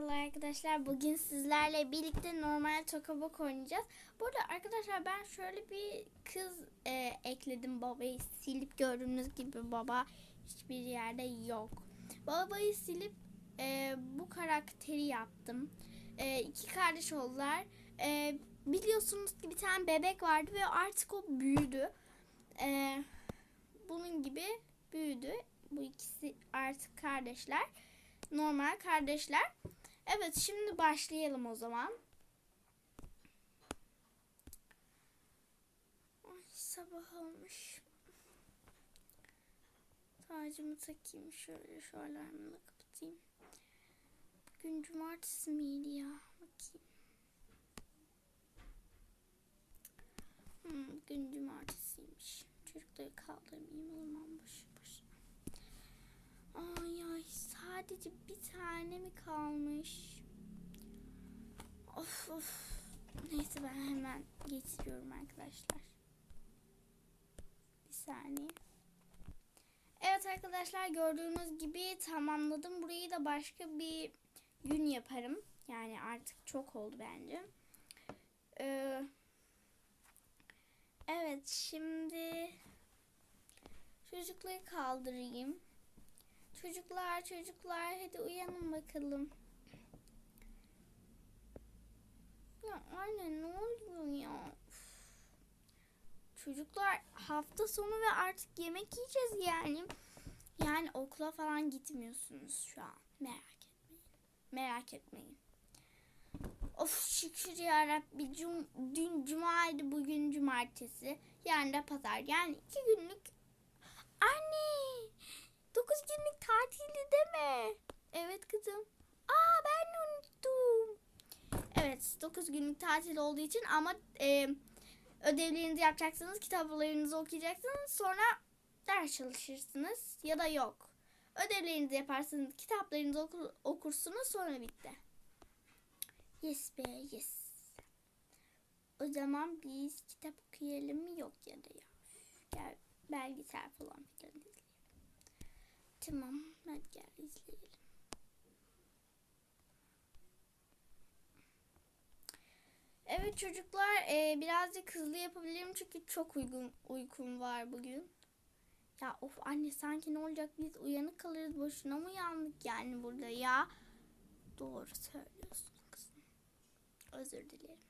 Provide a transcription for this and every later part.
Merhaba arkadaşlar bugün sizlerle birlikte normal tokabok oynayacağız. Burada arkadaşlar ben şöyle bir kız e, ekledim babayı silip gördüğünüz gibi baba hiçbir yerde yok. Babayı silip e, bu karakteri yaptım. E, iki kardeş oldular. E, biliyorsunuz ki bir tane bebek vardı ve artık o büyüdü. E, bunun gibi büyüdü. Bu ikisi artık kardeşler. Normal kardeşler. Evet şimdi başlayalım o zaman. Ay, sabah olmuş. Tacımı takayım şöyle şu alarmını kapatayım. Bugün cumartesi miydi ya? Bakayım. Hmm, bugün cumartesiymiş. Çocukları kaldırmayayım o zaman boşu boşuna. Ay ay sadece bir tane mi kalmış? Of of. Neyse ben hemen getiriyorum arkadaşlar. Bir saniye. Evet arkadaşlar gördüğünüz gibi tamamladım. Burayı da başka bir gün yaparım. Yani artık çok oldu bence. Ee, evet şimdi çocukları kaldırayım. Çocuklar çocuklar hadi uyanın bakalım. Ya anne ne oluyor ya? Çocuklar hafta sonu ve artık yemek yiyeceğiz yani. Yani okula falan gitmiyorsunuz şu an. Merak etmeyin. Merak etmeyin. Of şükür yarabbi cum dün cumaydı bugün cumartesi. Yarın da pazar. Yani iki günlük Anne 9 günlük tatildi deme. Evet kızım. Aa ben unuttum. Evet 9 günlük tatil olduğu için ama e, ödevlerinizi yapacaksınız. Kitaplarınızı okuyacaksınız. Sonra ders çalışırsınız ya da yok. Ödevlerinizi yaparsınız. Kitaplarınızı oku, okursunuz sonra bitti. Yes be yes. O zaman biz kitap okuyalım mı yok ya da ya. Gel belgesel falan filan. Tamam hadi gel izleyelim. Evet çocuklar e, birazcık hızlı yapabilirim çünkü çok uygun uykum var bugün. Ya of anne sanki ne olacak biz uyanık kalırız boşuna mı uyandık yani burada ya. Doğru söylüyorsun kızım. Özür dilerim.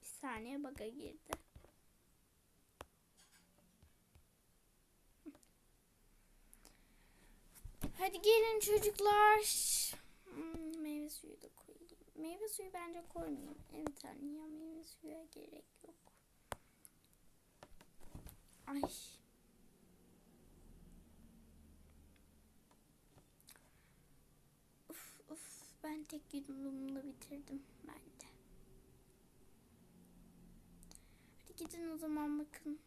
Bir saniye baga girdi. Hadi gelin çocuklar. Hmm, meyve suyu da koyayım. Meyve suyu bence koymayayım. Evet anne ya meyve suya gerek yok. Ay. Uf uf ben tek yudumluğumda bitirdim bence. Hadi gidin o zaman bakın.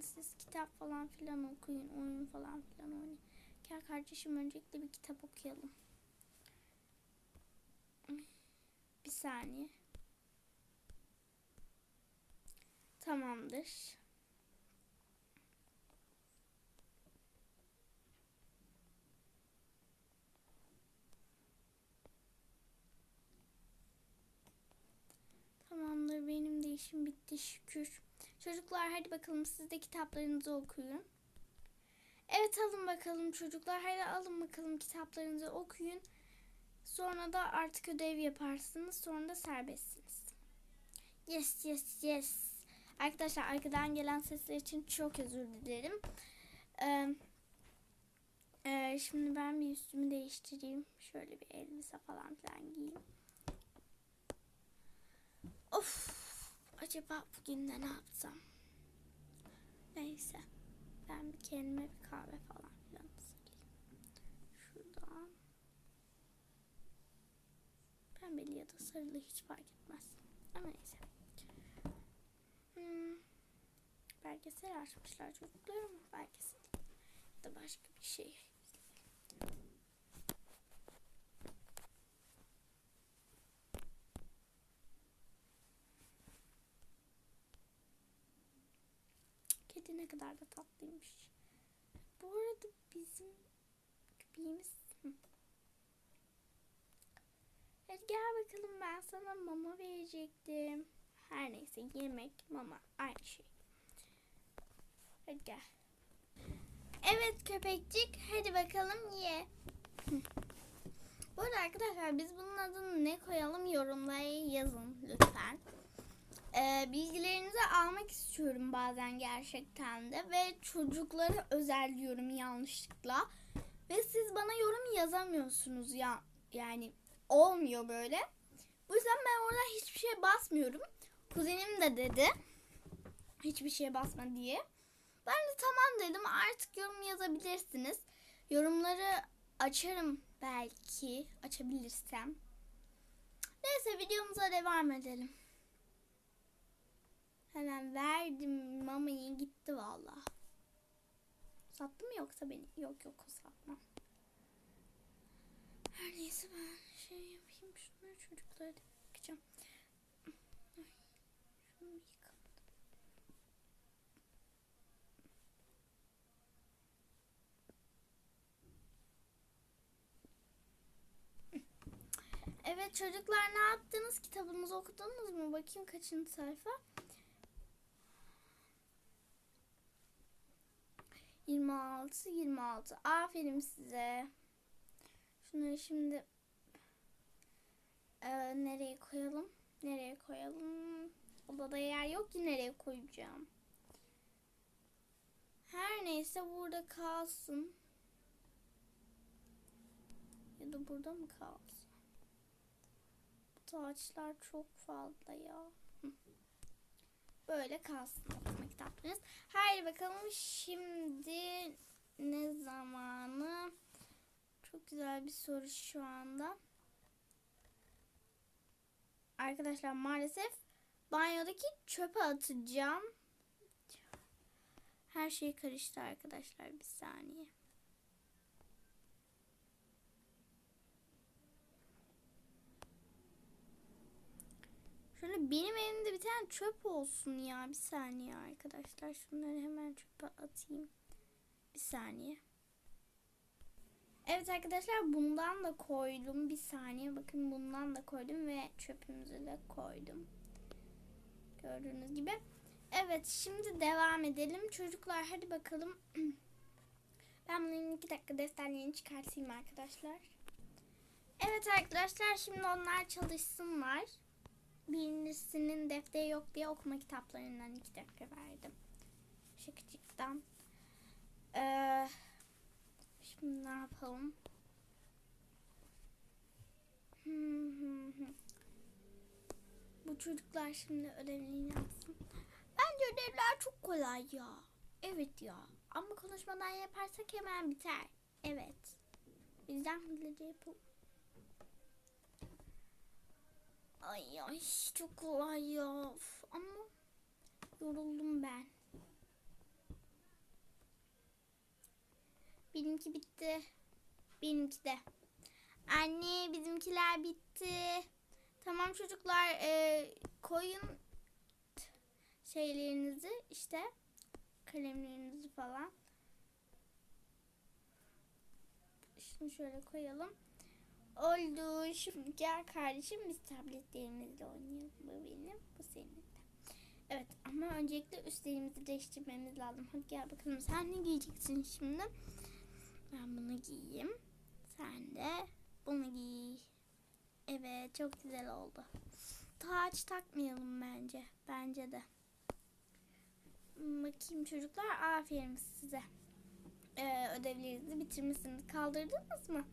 Siz kitap falan filan okuyun, oyun falan filan oynayın. Gel kardeşim öncelikle bir kitap okuyalım. Bir saniye. Tamamdır. Tamamdır benim de işim bitti şükür. Çocuklar hadi bakalım siz de kitaplarınızı okuyun. Evet alın bakalım çocuklar. Hadi alın bakalım kitaplarınızı okuyun. Sonra da artık ödev yaparsınız. Sonra da serbestsiniz. Yes yes yes. Arkadaşlar arkadan gelen sesler için çok özür dilerim. Ee, e, şimdi ben bir üstümü değiştireyim. Şöyle bir elbise falan filan giyeyim. Of. Acaba bugün de ne yapsam? Neyse. Ben bir kendime bir kahve falan filan ısırayım. Şuradan. Pembeli ya da sarılı hiç fark etmez. Ama neyse. Hmm. Belgesel açmışlar çocuklar ama belgesel ya da başka bir şey. Ne kadar da tatlıymış. Bu arada bizim köpeğimiz... Hadi gel bakalım ben sana mama verecektim. Her neyse yemek, mama aynı şey. Hadi gel. Evet köpekcik hadi bakalım ye. Bu arada arkadaşlar biz bunun adını ne koyalım yorumlara yazın lütfen. Ee, bilgilerinizi almak istiyorum bazen gerçekten de ve çocuklara özelliyorum yanlışlıkla. Ve siz bana yorum yazamıyorsunuz ya yani olmuyor böyle. Bu yüzden ben orada hiçbir şeye basmıyorum. Kuzenim de dedi hiçbir şeye basma diye. Ben de tamam dedim artık yorum yazabilirsiniz. Yorumları açarım belki açabilirsem. Neyse videomuza devam edelim. Hemen verdim mamayı gitti valla. Sattı mı yoksa beni? Yok yok satmam. Her neyse ben şey yapayım şunları çocuklara da bakacağım. Şunu. Evet çocuklar ne yaptınız? Kitabınızı okudunuz mu? Bakayım kaçıncı sayfa? 26, 26. Aferin size. Şunları şimdi e, nereye koyalım? Nereye koyalım? Odada yer yok ki nereye koyacağım? Her neyse burada kalsın. Ya da burada mı kalsın? Bu taçlar çok fazla ya. Böyle kalsın okuma kitaplarınız. Haydi bakalım şimdi ne zamanı? Çok güzel bir soru şu anda. Arkadaşlar maalesef banyodaki çöpe atacağım. Her şey karıştı arkadaşlar bir saniye. Şöyle benim elimde bir tane çöp olsun ya. Bir saniye arkadaşlar. Şunları hemen çöpe atayım. Bir saniye. Evet arkadaşlar bundan da koydum. Bir saniye bakın bundan da koydum ve çöpümüzü de koydum. Gördüğünüz gibi. Evet şimdi devam edelim. Çocuklar hadi bakalım. Ben bunların iki dakika defterlerini çıkartayım arkadaşlar. Evet arkadaşlar şimdi onlar çalışsınlar. Birincisinin defteri yok diye okuma kitaplarından iki dakika verdim. Şakacıktan. Ee, şimdi ne yapalım? Bu çocuklar şimdi ödevlerini yapsın. Bence ödevler çok kolay ya. Evet ya. Ama konuşmadan yaparsak hemen biter. Evet. Bizden hızlıca yapalım. Ay ay çok kolay ya. Of, ama yoruldum ben. Benimki bitti. Benimki de. Anne bizimkiler bitti. Tamam çocuklar e, koyun şeylerinizi işte kalemlerinizi falan. Şunu şöyle koyalım. Oldu. Şimdi gel kardeşim biz tabletlerimizle oynayalım. Bu benim, bu senin de. Evet ama öncelikle üstlerimizi değiştirmemiz lazım. Hadi gel bakalım sen ne giyeceksin şimdi? Ben bunu giyeyim. Sen de bunu giy. Evet çok güzel oldu. Taç takmayalım bence. Bence de. Bakayım çocuklar aferin size. Ee, ödevlerinizi bitirmişsiniz. Kaldırdınız mı?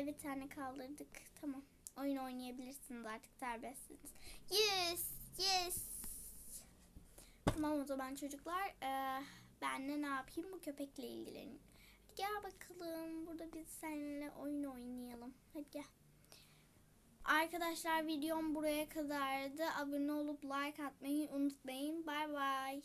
Evet tane kaldırdık. Tamam. Oyun oynayabilirsiniz artık serbestsiniz. Yes, yes. Tamam o zaman çocuklar. Ee, ben de ne yapayım bu köpekle ilgileneyim. Hadi gel bakalım. Burada biz seninle oyun oynayalım. Hadi gel. Arkadaşlar videom buraya kadardı. Abone olup like atmayı unutmayın. Bay bay.